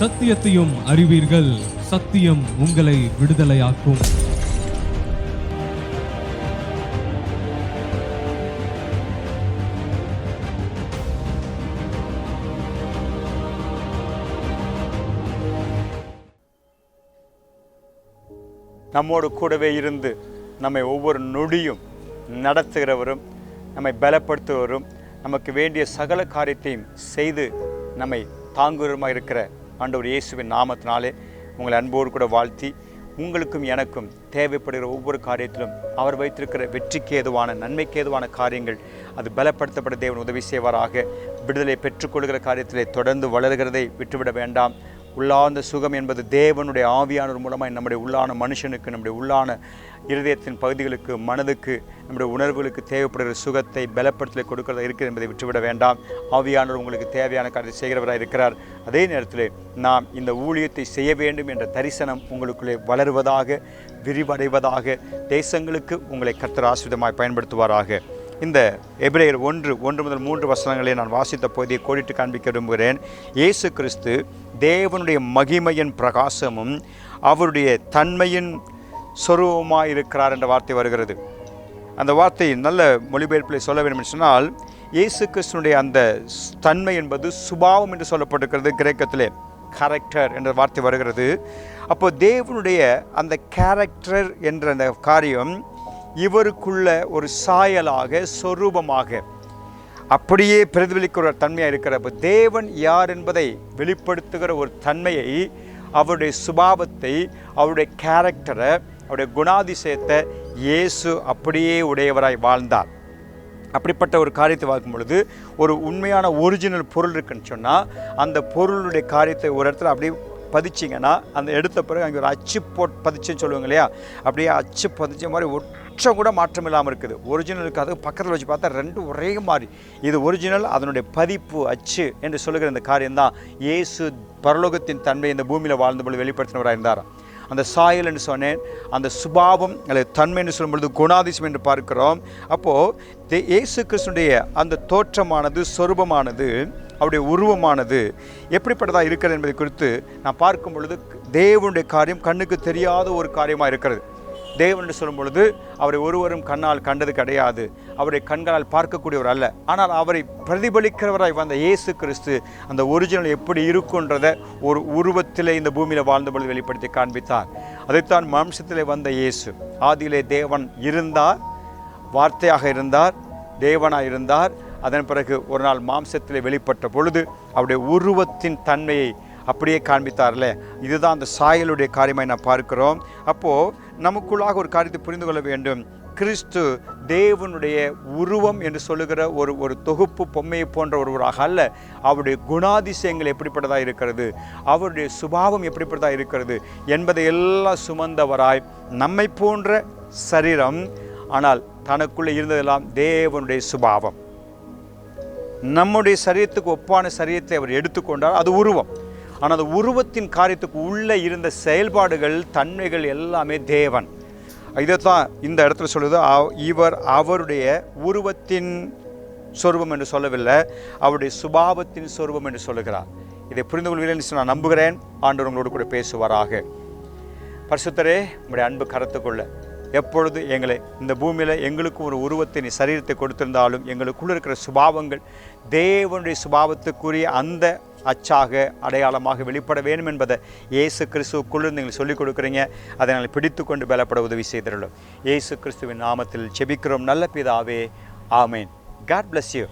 சத்தியத்தையும் அறிவீர்கள். சத்தியம் உங்களை விடுதலையாக்கும். நம்மோடு கூடவே இருந்து நம்மை ஒவ்வொரு நொடியும் நடத்துகிறவரும் நம்மை பலப்படுத்துவரும் நமக்கு வேண்டிய சகல காரியத்தையும் செய்து நம்மை தாங்குகிறமாக இருக்கிற ஆண்டவர் இயேசுவின் நாமத்தினாலே உங்களை அன்போடு கூட வாழ்த்தி உங்களுக்கும் எனக்கும் தேவைப்படுகிற ஒவ்வொரு காரியத்திலும் அவர் வைத்திருக்கிற வெற்றிக்கு ஏதுவான நன்மைக்கு ஏதுவான காரியங்கள் அது பலப்படுத்தப்பட தேவன் உதவி செய்வாராக. விடுதலை பெற்றுக்கொள்கிற காரியத்திலே தொடர்ந்து வளர்கிறதை விட்டுவிட வேண்டாம். உள்ளார்ந்த சுகம் என்பது தேவனுடைய ஆவியானவர் மூலமாக நம்முடைய உள்ளான மனுஷனுக்கு நம்முடைய உள்ளான இருதயத்தின் பகுதிகளுக்கு மனதுக்கு நம்முடைய உணர்வுகளுக்கு தேவைப்படுகிற சுகத்தை பலப்படுத்தலை கொடுக்கிறதா இருக்குது என்பதை விட்டுவிட வேண்டாம். ஆவியானவர் உங்களுக்கு தேவையான காரியத்தை செய்கிறவராக இருக்கிறார். அதே நேரத்தில் நாம் இந்த ஊழியத்தை செய்ய வேண்டும் என்ற தரிசனம் உங்களுக்குள்ளே வளருவதாக விரிவடைவதாக தேசங்களுக்கு உங்களை கர்த்தர் ஆசிரியமாய் பயன்படுத்துவாராக. இந்த எபிரேயர் ஒன்று ஒன்று முதல் மூன்று வசனங்களை நான் வாசித்த பகுதியை கோடிட்டு காண்பிக்க விரும்புகிறேன். இயேசு கிறிஸ்து தேவனுடைய மகிமையின் பிரகாசமும் அவருடைய தன்மையின் சொரூபமாக இருக்கிறார் என்ற வார்த்தை வருகிறது. அந்த வார்த்தை நல்ல மொழிபெயர்ப்பில் சொல்ல வேண்டும் என்று சொன்னால் இயேசு கிருஷ்ணனுடைய அந்த தன்மை என்பது சுபாவம் என்று சொல்லப்பட்டிருக்கிறது கிரேக்கத்திலே. கேரக்டர் என்ற வார்த்தை வருகிறது. அப்போ தேவனுடைய அந்த கேரக்டர் என்ற அந்த காரியம் இவருக்குள்ள ஒரு சாயலாக சொரூபமாக அப்படியே பிரதிபலிக்கிற ஒரு தன்மையாக இருக்கிறப்ப தேவன் யார் என்பதை வெளிப்படுத்துகிற ஒரு தன்மையை அவருடைய சுபாவத்தை அவருடைய கேரக்டரை அவருடைய குணாதிசயத்தை இயேசு அப்படியே உடையவராய் வாழ்ந்தார். அப்படிப்பட்ட ஒரு காரியத்தை பார்க்கும் பொழுது ஒரு உண்மையான ஒரிஜினல் பொருள் இருக்குன்னு சொன்னால் அந்த பொருளுடைய காரியத்தை ஒரு இடத்துல அப்படியே பதிச்சிங்கன்னா அந்த எடுத்த பிறகு அங்கே ஒரு அச்சு போட் பதிச்சுன்னு சொல்லுவாங்க இல்லையா? அப்படியே அச்சு பதிச்ச மாதிரி ஒற்றம் கூட மாற்றம் இல்லாமல் இருக்குது. ஒரிஜினலுக்கு அது பக்கத்தில் வச்சு பார்த்தா ரெண்டும் ஒரே மாதிரி. இது ஒரிஜினல் அதனுடைய பதிப்பு அச்சு என்று சொல்லுகிற இந்த காரியம்தான். இயேசு பரலோகத்தின் தன்மை இந்த பூமியில் வாழ்ந்தபோது வெளிப்படுத்தினவராக இருந்தாராம் அந்த சாயல் என்று சொன்னேன். அந்த சுபாவம் அல்லது தன்மை என்று சொல்லும் பொழுது என்று பார்க்கிறோம். அப்போது இயேசு கிறிஸ்துடைய அந்த தோற்றமானது சொரூபமானது அவருடைய உருவமானது எப்படிப்பட்டதாக இருக்கிறது என்பதை குறித்து நான் பார்க்கும் பொழுது தேவனுடைய காரியம் கண்ணுக்கு தெரியாத ஒரு காரியமாக இருக்கிறது. தேவன் என்று சொல்லும் பொழுது அவரை ஒருவரும் கண்ணால் கண்டது கிடையாது. அவரை கண்களால் பார்க்கக்கூடியவர் அல்ல. ஆனால் அவரை பிரதிபலிக்கிறவராய் வந்த இயேசு கிறிஸ்து அந்த ஒரிஜினல் எப்படி இருக்குன்றத ஒரு உருவத்திலே இந்த பூமியில் வாழ்ந்த பொழுது வெளிப்படுத்தி காண்பித்தார். அதைத்தான் மாம்சத்திலே வந்த இயேசு. ஆதியிலே தேவன் இருந்தார் வார்த்தையாக இருந்தார் தேவனாக இருந்தார். அதன் பிறகு ஒரு நாள் மாம்சத்தில் வெளிப்பட்ட பொழுது அவருடைய உருவத்தின் தன்மையை அப்படியே காண்பித்தார்ல. இதுதான் அந்த சாயலுடைய காரியமாக நான் பார்க்கிறோம். அப்போது நமக்குள்ளாக ஒரு காரியத்தை புரிந்து கொள்ள வேண்டும். கிறிஸ்து தேவனுடைய உருவம் என்று சொல்லுகிற ஒரு ஒரு தொகுப்பு பொம்மையை போன்ற ஒருவராக அல்ல. அவருடைய குணாதிசயங்கள் எப்படிப்பட்டதாக இருக்கிறது? அவருடைய சுபாவம் எப்படிப்பட்டதாக இருக்கிறது? என்பதை எல்லாம் சுமந்தவராய் நம்மை போன்ற சரீரம் ஆனால் தனக்குள்ளே இருந்ததெல்லாம் தேவனுடைய சுபாவம். நம்முடைய சரீரத்துக்கு ஒப்பான சரீரத்தை அவர் எடுத்துக்கொண்டால் அது உருவம். ஆனால் அந்த உருவத்தின் காரியத்துக்கு உள்ளே இருந்த செயல்பாடுகள் தன்மைகள் எல்லாமே தேவன். இதைத்தான் இந்த இடத்துல சொல்லுது. இவர் அவருடைய உருவத்தின் சொருபம் என்று சொல்லவில்லை அவருடைய சுபாவத்தின் சொருபம் என்று சொல்லுகிறார். இதை புரிந்து கொள்வீர்கள் நான் நம்புகிறேன். ஆண்டவர் உங்களோடு கூட பேசுவாராக. பரிசுத்தரே உங்களுடைய அன்பு கரத்துக்குள்ள. எப்பொழுது எங்களை இந்த பூமியில் எங்களுக்கு ஒரு உருவத்தை நீ சரீரத்தை கொடுத்திருந்தாலும் எங்களுக்குள்ள இருக்கிற சுபாவங்கள் தேவனுடைய சுபாவத்துக்குரிய அந்த அச்சாக அடையாளமாக வெளிப்பட வேண்டும் என்பதை இயேசு கிறிஸ்துவுக்குள்ள நீங்கள் சொல்லிக் கொடுக்குறீங்க. அதை நாங்கள் பிடித்து கொண்டு பலப்பட உதவி செய்திருள்ளோம் இயேசு கிறிஸ்துவின் நாமத்தில் செபிக்கிறோம். நல்ல பிதாவே ஆமேன். God bless you